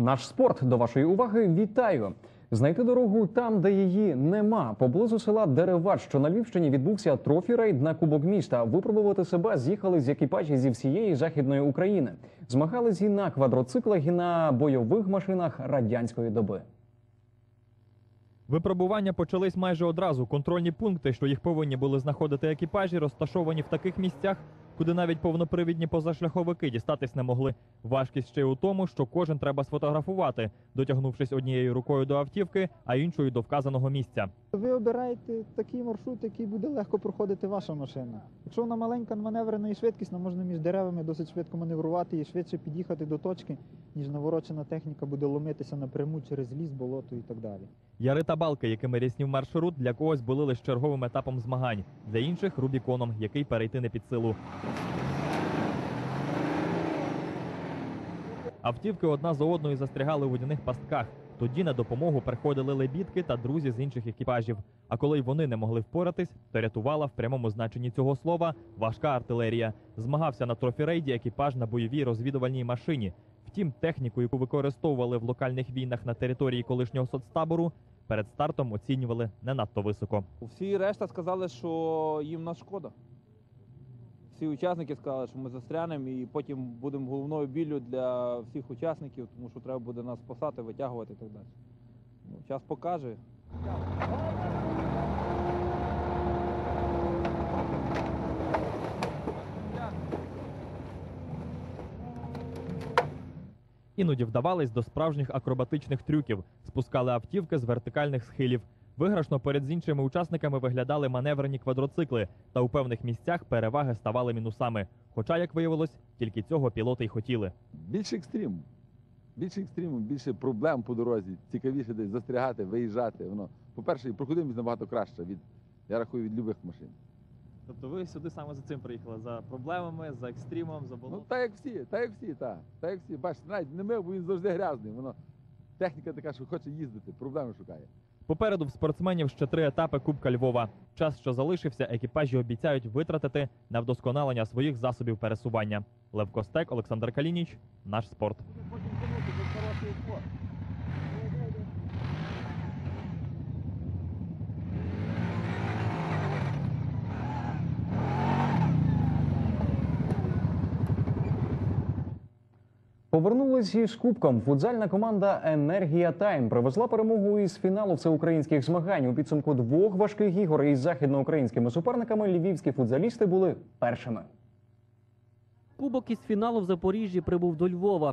Наш спорт до вашої уваги вітаю. Знайти дорогу там, де її нема. Поблизу села Деревач, що на Львівщині відбувся трофі-рейд на Кубок міста. Випробувати себе з'їхали з екіпажі зі всієї західної України. Змагались і на квадроциклах, і на бойових машинах радянської доби. Випробування почались майже одразу. Контрольні пункти, що їх повинні були знаходити екіпажі, розташовані в таких місцях, куди навіть повнопривідні позашляховики дістатись не могли. Важкість ще й у тому, що кожен треба сфотографувати, дотягнувшись однією рукою до автівки, а іншою до вказаного місця. Ви обираєте такий маршрут, який буде легко проходити ваша машина. Якщо вона маленька, маневрена і швидкісна, можна між деревами досить швидко маневрувати і швидше під'їхати до точки, ніж наворочена техніка буде ломитися напряму через ліс, болото і так далі. Яри та балки, якими ряснів маршрут, для когось були лише черговим етапом змагань, для інших рубіконом, який перейти не під силу. Автівки одна за одною застрягали у водяних пастках. Тоді на допомогу приходили лебідки та друзі з інших екіпажів. А коли й вони не могли впоратись, то рятувала в прямому значенні цього слова важка артилерія. Змагався на трофірейді екіпаж на бойовій розвідувальній машині. Втім, техніку, яку використовували в локальних війнах на території колишнього соцтабору, перед стартом оцінювали не надто високо. Всі решта сказали, що їм нас шкода. Всі учасники сказали, що ми застрянемо і потім будемо головною біллю для всіх учасників, тому що треба буде нас спасати, витягувати і так далі. Ну, час покаже. Іноді вдавались до справжніх акробатичних трюків, спускали автівки з вертикальних схилів. Виграшно перед з іншими учасниками виглядали маневрені квадроцикли, та у певних місцях переваги ставали мінусами. Хоча, як виявилось, тільки цього пілоти й хотіли. Більше екстриму. Більше екстриму, більше проблем по дорозі. Цікавіше десь застрягати, виїжджати. Воно, по-перше, проходимість набагато краще від, я рахую, від любих машин. Тобто ви сюди саме за цим приїхали за проблемами, за екстримом, за Ну, так як всі, так як всі, так. Так як всі. Бачите, навіть не мив, бо він завжди грязний. Воно техніка така, що хоче їздити, проблеми шукає. Попереду в спортсменів ще три етапи Кубка Львова. Час, що залишився, екіпажі обіцяють витратити на вдосконалення своїх засобів пересування. Лев Костек, Олександр Калініч, наш спорт. Повернулись із кубком. Футзальна команда Енергія Тайм привезла перемогу із фіналу всеукраїнських змагань. У підсумку двох важких ігор із західноукраїнськими суперниками львівські футзалісти були першими. Кубок із фіналу в Запоріжжі прибув до Львова.